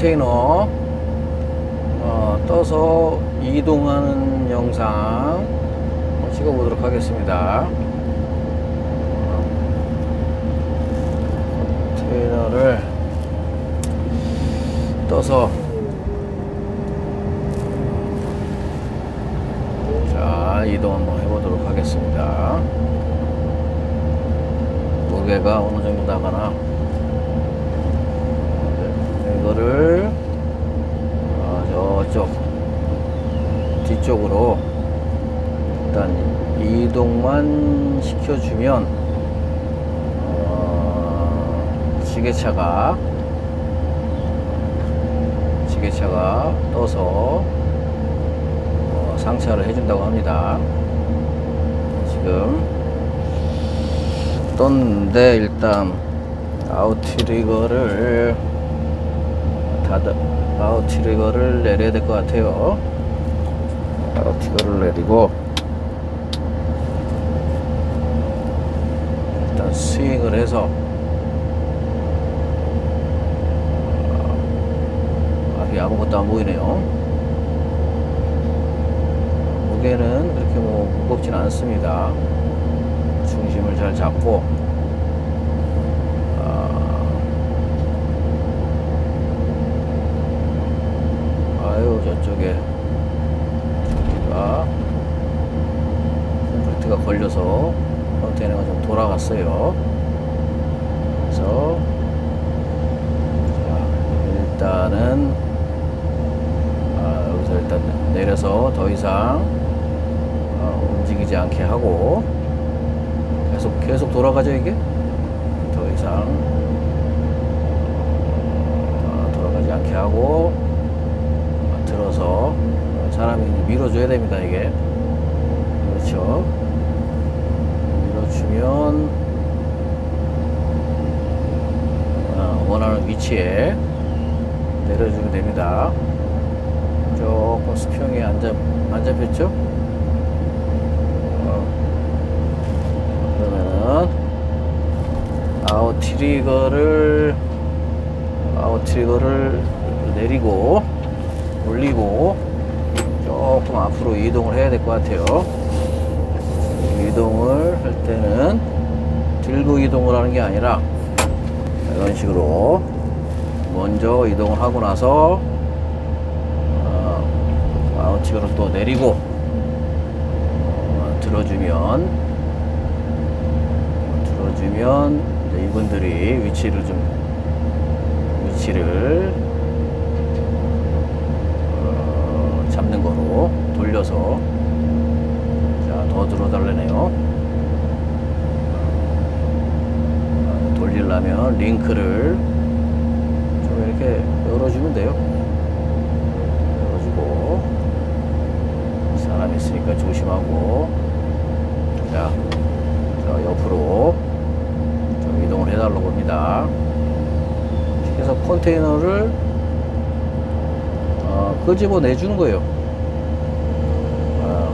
컨테이너 어, 떠서 이동하는 영상 찍어보도록 하겠습니다. 컨테이너를 떠서 자 이동 한번 해보도록 하겠습니다. 무게가 어느 정도 나가나? 네, 이거를 어, 저쪽 뒤쪽으로 일단 이동만 시켜주면 어, 지게차가 지게차가 떠서 어, 상차를 해준다고 합니다. 지금 떴는데 일단 아웃트리거를 닫아 아웃트리거를 내려야 될 것 같아요. 아웃트리거를 내리고 일단 스윙을 해서 아, 앞이 아무것도 안 보이네요. 무게는 그렇게 뭐 무겁진 않습니다. 중심을 잘 잡고 아, 아유 저쪽에. 저기가 콘크리트가 걸려서 컨테이너가 좀 돌아갔어요. 그래서 자, 일단은 아, 여기서 일단 내려서 더 이상 어, 움직이지 않게 하고 계속 계속 돌아가죠 이게? 더 이상. 어, 돌아가지 않게 하고 어, 들어서 사람이 이제 밀어줘야 됩니다 이게. 그렇죠. 밀어주면 어, 원하는 위치에 내려주면 됩니다. 조금 수평이 안, 잡, 안 잡혔죠? 어, 그러면은 아웃 트리거를 아웃 트리거를 내리고 올리고 조금 앞으로 이동을 해야 될 것 같아요. 이동을 할 때는 들고 이동을 하는 게 아니라 이런 식으로 먼저 이동을 하고 나서 어, 아웃 트리거를 또 내리고 어, 들어주면 들어주면 이분들이 위치를 좀 위치를 어, 잡는 거로 돌려서 자 더 들어달래네요. 어, 돌리려면 링크를 좀 이렇게 열어주면 돼요. 열어주고 사람 있으니까 조심하고 자, 자 옆으로 좀 이동을 해달라고 합니다. 그래서 컨테이너를 어, 끄집어 내주는 거예요. 어.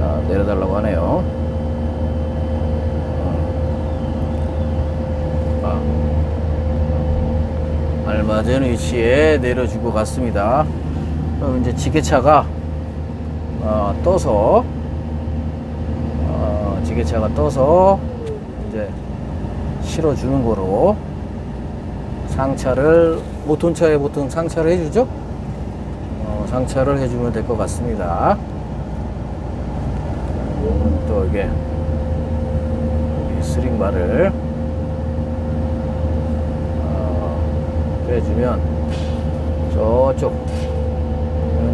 아, 내려달라고 하네요. 어. 아. 알맞은 위치에 내려주고 갔습니다. 그럼 이제 지게차가 어, 떠서 어, 지게차가 떠서 이제 실어주는 거로 상차를 모톤차에 보통 상차를 해주죠. 어, 상차를 해주면 될 것 같습니다. 음, 또 이게 이 스링바를 어, 빼주면 저쪽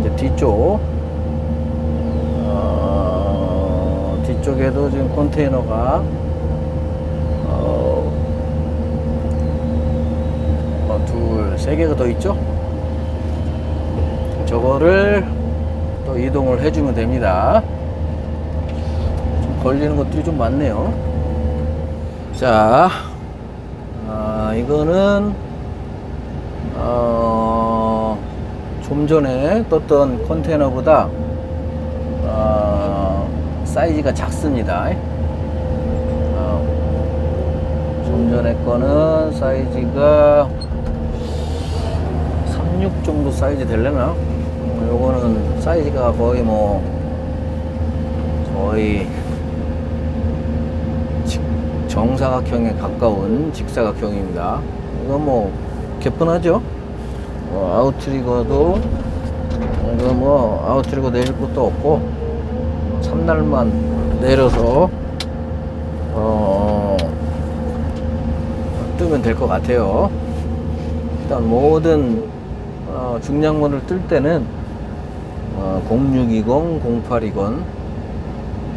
이제 뒤쪽 어, 뒤쪽에도 지금 컨테이너가 어, 어, 둘, 세 개가 더 있죠? 저거를 또 이동을 해주면 됩니다. 좀 걸리는 것들이 좀 많네요. 자, 아, 이거는 어, 좀 전에 떴던 컨테이너보다 어, 사이즈가 작습니다. 어, 좀 전에 거는 사이즈가 36 정도 사이즈 되려나? 음, 요거는 사이즈가 거의 뭐 거의 직- 정사각형에 가까운 직사각형입니다. 이거 뭐 개뿐하죠? 어, 아웃트리거도 이거 뭐 아웃트리거 내릴 것도 없고 삼날만 내려서 어 뜨면 될 것 같아요. 일단 모든 어, 중량물을 뜰 때는 어, 0620, 0820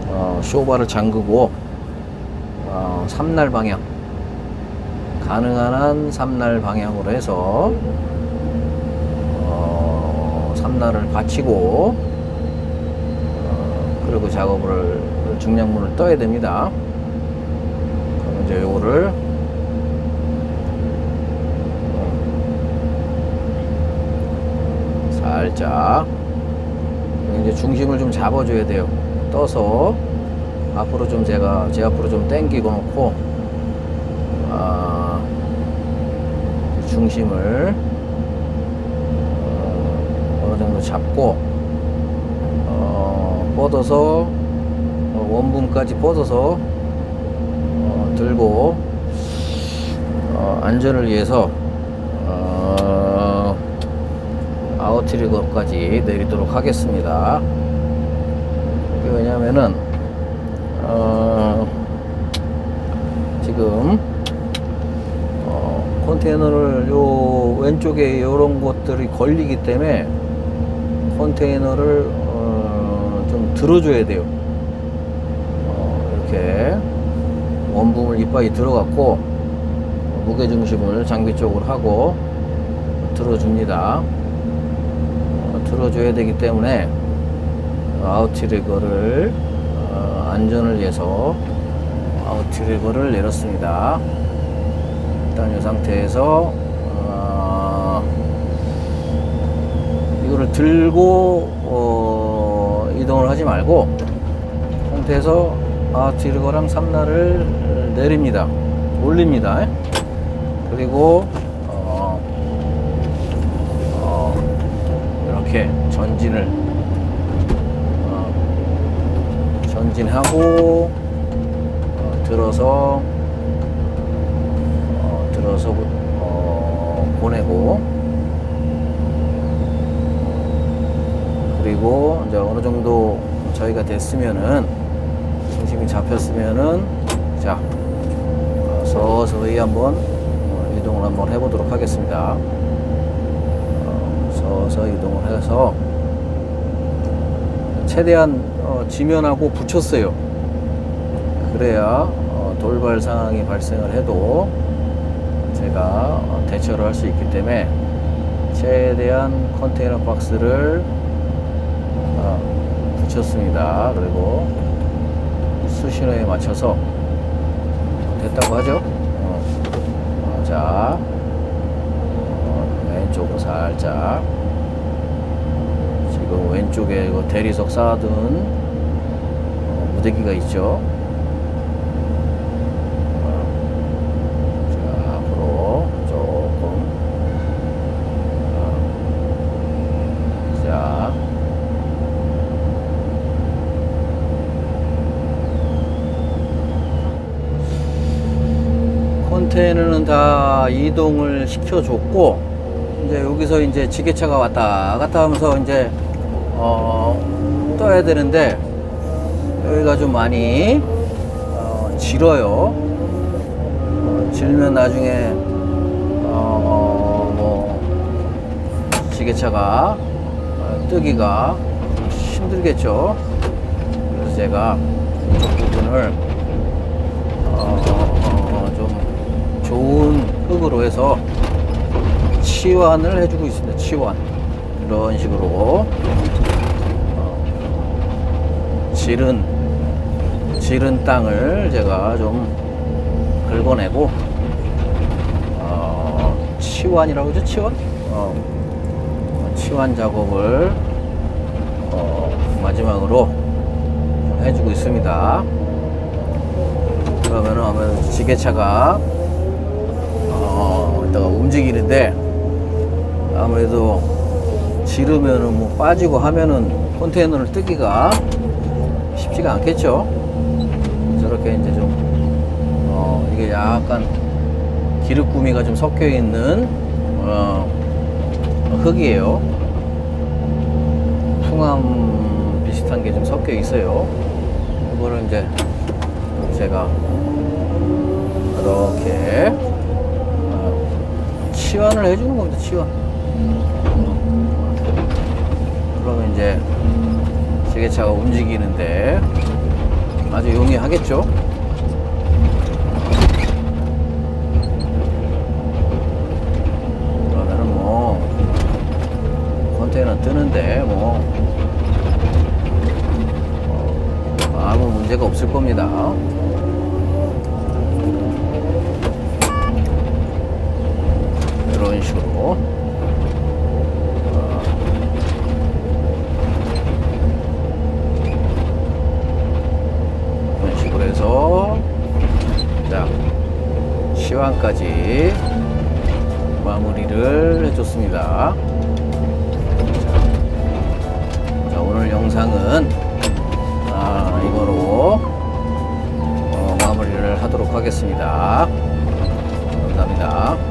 어, 쇼바를 잠그고 어, 3날 방향 가능한 한 3날 방향으로 해서 어, 3날을 받치고 어, 그리고 작업을 중량물을 떠야 됩니다. 이제 요거를 살짝 이제 중심을 좀 잡아줘야 돼요. 떠서 앞으로 좀 제가 제 앞으로 좀 당기고 놓고 아, 중심을 어, 어느 정도 잡고 어, 뻗어서 어, 원분까지 뻗어서 어, 들고 어, 안전을 위해서 어, 아웃트리거까지 내리도록 하겠습니다. 왜냐면은 어, 지금 어, 컨테이너를 요 왼쪽에 이런 것들이 걸리기 때문에 컨테이너를 어, 좀 들어줘야 돼요. 어, 이렇게 원붐을 이빨이 들어갔고 어, 무게 중심을 장비 쪽으로 하고 들어줍니다. 어, 들어줘야 되기 때문에 아웃트리거를 어, 안전을 위해서 아웃트리거를 내렸습니다. 일단 이 상태에서 어, 이거를 들고 어, 이동을 하지 말고 상태에서 아웃트리거랑 삼날을 내립니다. 올립니다. 그리고 어, 어, 이렇게 전진을 어, 전진하고 어, 들어서 어, 들어서 어, 보내고 그리고 이제 어느 정도 저희가 됐으면은 중심이 잡혔으면은 자 어, 서서히 한번 어, 이동을 한번 해보도록 하겠습니다. 어, 서서히 이동을 해서 최대한 어, 지면하고 붙였어요. 그래야 어, 돌발 상황이 발생을 해도 제가 어, 대처를 할 수 있기 때문에 최대한 컨테이너 박스를 어, 붙였습니다. 그리고 수신호에 맞춰서 됐다고 하죠. 어. 어, 자, 어, 왼쪽으로 살짝. 지금 왼쪽에 그 대리석 쌓아둔 어, 무대기가 있죠. 어, 자, 앞으로 조금. 어, 자. 컨테이너는 다 이동을 시켜줬고 이제 여기서 이제 지게차가 왔다 갔다 하면서 이제 어, 떠야 되는데 여기가 좀 많이 어, 질어요. 어, 질면 나중에 어, 뭐 지게차가 어, 뜨기가 힘들겠죠. 그래서 제가 이쪽 부분을 어, 어, 좀 좋은 흙으로 해서 치환을 해주고 있습니다. 치환 이런 식으로 어, 지른 지른 땅을 제가 좀 긁어내고 어, 치환이라고 하죠 치환 어, 치환 작업을 어, 마지막으로 해주고 있습니다. 그러면은 아무래도 지게차가 갖다가 움직이는데 아무래도 지르면은 뭐 빠지고 하면은 컨테이너를 뜨기가 쉽지가 않겠죠. 저렇게 이제 좀, 어, 이게 약간 기름구미가 좀 섞여 있는, 어, 흙이에요. 풍암 비슷한 게 좀 섞여 있어요. 이거를 이제 제가 이렇게 어, 치환을 해주는 겁니다. 치환. 이제 지게차가 움직이는데 아주 용이하겠죠? 그러면은 뭐 컨테이너 뜨는데 뭐 어, 아무 문제가 없을 겁니다. 이런 식으로 해방까지 마무리를 해줬습니다. 자, 오늘 영상은 아, 이거로 어, 마무리를 하도록 하겠습니다. 감사합니다.